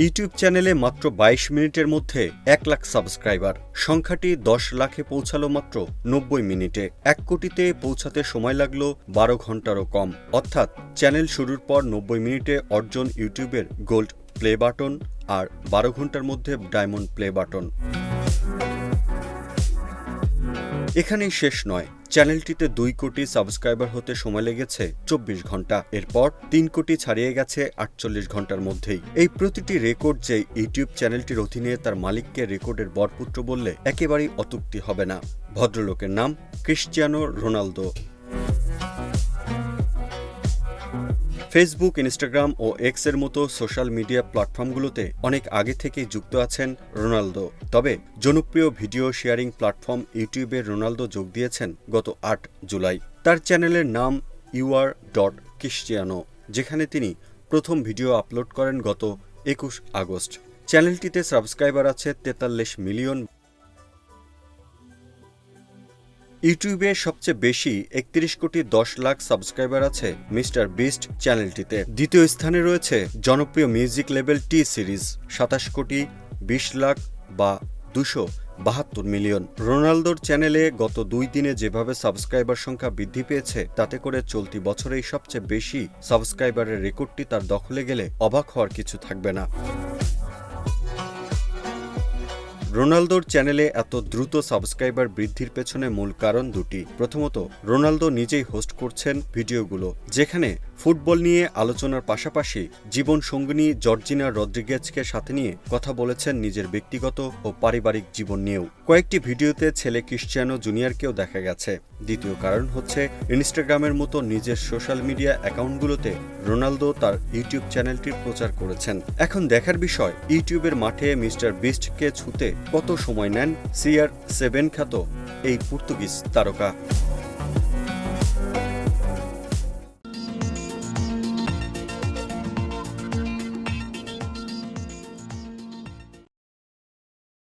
YouTube চ্যানেলে মাত্র বাইশ মিনিটের মধ্যে এক লাখ সাবস্ক্রাইবার। সংখ্যাটি দশ লাখে পৌঁছালো মাত্র নব্বই মিনিটে। এক কোটিতে পৌঁছাতে সময় লাগল বারো ঘন্টারও কম। অর্থাৎ চ্যানেল শুরুর পর নব্বই মিনিটে অর্জন ইউটিউবের গোল্ড প্লে বাটন আর বারো ঘণ্টার মধ্যে ডায়মন্ড প্লে বাটন। এখানেই শেষ নয়। চ্যানেলটিতে দুই কোটি সাবস্ক্রাইবার হতে সময় লেগেছে চব্বিশ ঘণ্টা। এরপর তিন কোটি ছাড়িয়ে গেছে আটচল্লিশ ঘণ্টার মধ্যেই। এই প্রতিটি রেকর্ড যে ইউটিউব চ্যানেলটির অধীনে তার মালিককে রেকর্ডের বরপুত্র বললে একেবারেই অতুক্তি হবে না। ভদ্রলোকের নাম ক্রিশ্চিয়ানো রোনালদো। ফেসবুক ইনস্টাগ্রাম ও এক্সের মতো সোশ্যাল মিডিয়া প্ল্যাটফর্মগুলোতে অনেক আগে থেকেই যুক্ত আছেন রোনালদো। তবে জনপ্রিয় ভিডিও শেয়ারিং প্ল্যাটফর্ম ইউটিউবে রোনালদো যোগ দিয়েছেন গত আট জুলাই। তার চ্যানেলের নাম ইউআর ডট ক্রিশ্চিয়ানো যেখানে তিনি প্রথম ভিডিও আপলোড করেন গত একুশ আগস্ট। চ্যানেলটিতে সাবস্ক্রাইবার আছে তেতাল্লিশ মিলিয়ন ইউটিউবে সবচেয়ে বেশি একত্রিশ কোটি দশ লাখ সাবস্ক্রাইবার আছে মিস্টার বিস্ট চ্যানেলটিতে। দ্বিতীয় স্থানে রয়েছে জনপ্রিয় মিউজিক লেভেল টি সিরিজ, সাতাশ কোটি, বিশ লাখ বা দুশো বাহাত্তর মিলিয়ন। রোনালদোর চ্যানেলে গত দুই দিনে যেভাবে সাবস্ক্রাইবার সংখ্যা বৃদ্ধি পেয়েছে, তাতে করে চলতি বছরেই সবচেয়ে বেশি সাবস্ক্রাইবারের রেকর্ডটি তার দখলে গেলে অবাক হওয়ার কিছু থাকবে না। রোনালদোর চ্যানেলে এত দ্রুত সাবস্ক্রাইবার বৃদ্ধির পেছনে মূল কারণ দুটি। প্রথমত, রোনালদো নিজেই হোস্ট করছেন ভিডিওগুলো, যেখানে ফুটবল নিয়ে আলোচনার পাশাপাশি জীবন সঙ্গিনী জর্জিনা রদ্রিগেজকে সাথে নিয়ে কথা বলেছেন নিজের ব্যক্তিগত ও পারিবারিক জীবন নিয়েও। কয়েকটি ভিডিওতে ছেলে ক্রিশ্চিয়ানো জুনিয়রকেও দেখা গেছে। দ্বিতীয় কারণ হচ্ছে, ইনস্টাগ্রামের মতো নিজের সোশ্যাল মিডিয়া অ্যাকাউন্টগুলোতে রোনালদো তার ইউটিউব চ্যানেলটির প্রচার করেছেন। এখন দেখার বিষয়, ইউটিউবের মাঠে মিস্টার বিস্টকে ছুতে কত সময় নেন সিআর সেভেন খ্যাত এই পর্তুগিজ তারকা?